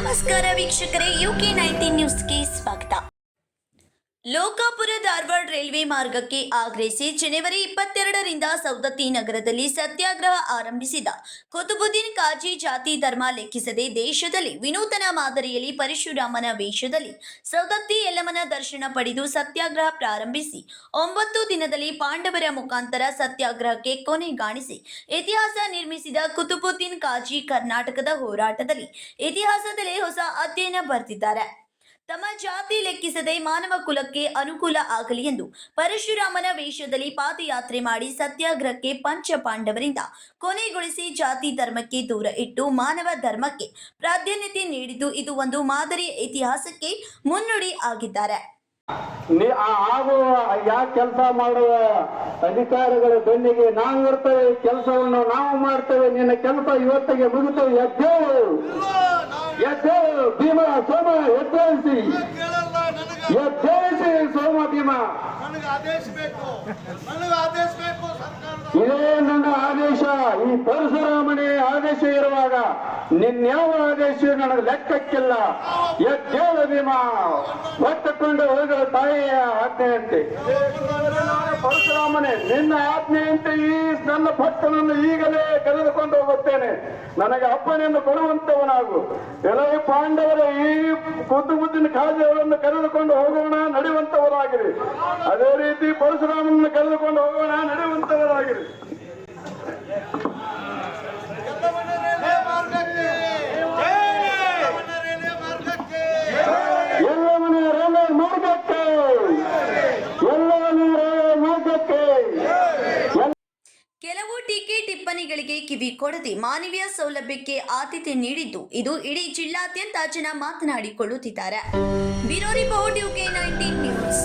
ನಮಸ್ಕಾರ ವೀಕ್ಷಕರೇ UK nineteen ನ್ಯೂಸ್ಗೆ ಸ್ವಾಗತ. ಲೋಕಾಪುರ ಧಾರವಾಡ ರೈಲ್ವೆ ಮಾರ್ಗಕ್ಕೆ ಆಗ್ರಹಿಸಿ ಜನವರಿ ಇಪ್ಪತ್ತೆರಡರಿಂದ ಸೌದತ್ತಿ ನಗರದಲ್ಲಿ ಸತ್ಯಾಗ್ರಹ ಆರಂಭಿಸಿದ. ಕುತುಬುದ್ದೀನ್ ಕಾಜಿ ಜಾತಿ ಧರ್ಮ ಲೆಕ್ಕಿಸದೆ ದೇಶದಲ್ಲಿ ವಿನೂತನ ಮಾದರಿಯಲ್ಲಿ ಪರಶುರಾಮನ ವೇಷದಲ್ಲಿ ಸೌದತ್ತಿ ಯಲ್ಲಮ್ಮನ ದರ್ಶನ ಪಡೆದು ಸತ್ಯಾಗ್ರಹ ಪ್ರಾರಂಭಿಸಿ. ಒಂಬತ್ತು ದಿನದಲ್ಲಿ ಪಾಂಡವರ ಮುಖಾಂತರ ಸತ್ಯಾಗ್ರಹಕ್ಕೆ ಕೊನೆಗಾಣಿಸಿ ಇತಿಹಾಸ ನಿರ್ಮಿಸಿದ ಕುತುಬುದ್ದೀನ್ ಕಾಜಿ ಕರ್ನಾಟಕದ ಹೋರಾಟದಲ್ಲಿ ಇತಿಹಾಸದಲ್ಲೇ ಹೊಸ ಅಧ್ಯಯನ ಬರೆದಿದ್ದಾರೆ ತಮ್ಮ ಜಾತಿ ಲೆಕ್ಕಿಸದೆ ಮಾನವ ಕುಲಕ್ಕೆ ಅನುಕೂಲ ಆಗಲಿ ಎಂದು ಪರಶುರಾಮನ ವೇಷದಲ್ಲಿ ಪಾದಯಾತ್ರೆ ಮಾಡಿ ಸತ್ಯಾಗ್ರಹಕ್ಕೆ ಪಂಚ ಪಾಂಡವರಿಂದ ಕೊನೆಗೊಳಿಸಿ ಜಾತಿ ಧರ್ಮಕ್ಕೆ ದೂರ ಇಟ್ಟು ಮಾನವ ಧರ್ಮಕ್ಕೆ ಪ್ರಾಧಾನ್ಯತೆ ನೀಡಿದ್ದು ಇದು ಒಂದು ಮಾದರಿ ಇತಿಹಾಸಕ್ಕೆ ಮುನ್ನುಡಿ ಆಗಿದ್ದಾರೆ. ಆಗುವ ಯಾವ ಕೆಲಸ ಮಾಡುವ ಅಧಿಕಾರಿಗಳ ಬೆನ್ನಿಗೆ ನಾವು ಇರ್ತೇವೆ ಕೆಲಸವನ್ನು ನಾವು ಮಾಡ್ತೇವೆ, ನಿನ್ನ ಕೆಲಸ ಇವತ್ತಿಗೆ ಮುಗಿತು ಸೋಮ ಎದ್ದೇಳಿಸಿ ಎದ್ದೇಳಿಸಿ ಸೋಮ ಭೀಮ. ಇದೇ ನನ್ನ ಆದೇಶ. ಈ ಪರಶುರಾಮನೇ ಆದೇಶ ಇರುವಾಗ ನಿನ್ಯಾವ ಆದೇಶ ನನಗೆ ಲೆಕ್ಕಕ್ಕಿಲ್ಲ. ಎದ್ದೇಳು ಭೀಮ. ಹೊತ್ತುಕೊಂಡು ಹೋಗಲು ತಾಯಿಯ ಆಜ್ಞೆಯಂತೆ. ಪರಶುರಾಮನೇ, ನಿನ್ನ ಆಜ್ಞೆಯಂತೆ ಈ ನನ್ನ ಭಕ್ತನನ್ನು ಈಗಲೇ ಕರೆದುಕೊಂಡು ಹೋಗುತ್ತೇನೆ. ನನಗೆ ಅಪ್ಪನೆಯನ್ನು ಕೊಡುವಂತವನಾಗು. ಎಲೆ ಪಾಂಡವರ, ಈ ಕುದ್ದು ಮುದ್ದಿನ ಕಾಜೆಗಳನ್ನು ಕರೆದುಕೊಂಡು ಹೋಗೋಣ, ನಡೆಯುವಂತವರಾಗಿರಿ. ಅದೇ ರೀತಿ ಪರಶುರಾಮನನ್ನು ಕರೆದುಕೊಂಡು ಹೋಗೋಣ, ನಡೆಯುವಂತವರಾಗಿರಿ ಎಲ್ಲವನ್ನ ರೈಲ್ವೆ ಮಾರ್ಗಕ್ಕೆ ಎಲ್ಲವನ್ನ ರೈಲ್ವೆ ಮಾರ್ಗಕ್ಕೆ ಎಲ್ಲ ಮನೆ ರೈಲ್ವೆ ಮಾರ್ಗಕ್ಕೆ ಎಲ್ಲ ಮನೆ ರೈಲ್ವೆ ಮಾರ್ಗಕ್ಕೆ ಎಲ್ಲ ಕೆಲವು ಟೀಕೆ ಟಿಪ್ಪಣಿಗಳಿಗೆ ಕಿವಿ ಕೊಡದೆ ಮಾನವೀಯ ಸೌಲಭ್ಯಕ್ಕೆ ಆದ್ಯತೆ ನೀಡಿದ್ದು ಇದು ಇಡೀ ಜಿಲ್ಲಾದ್ಯಂತ ಜನ ಮಾತನಾಡಿಕೊಳ್ಳುತ್ತಿದ್ದಾರೆ. ನ್ಯೂಸ್.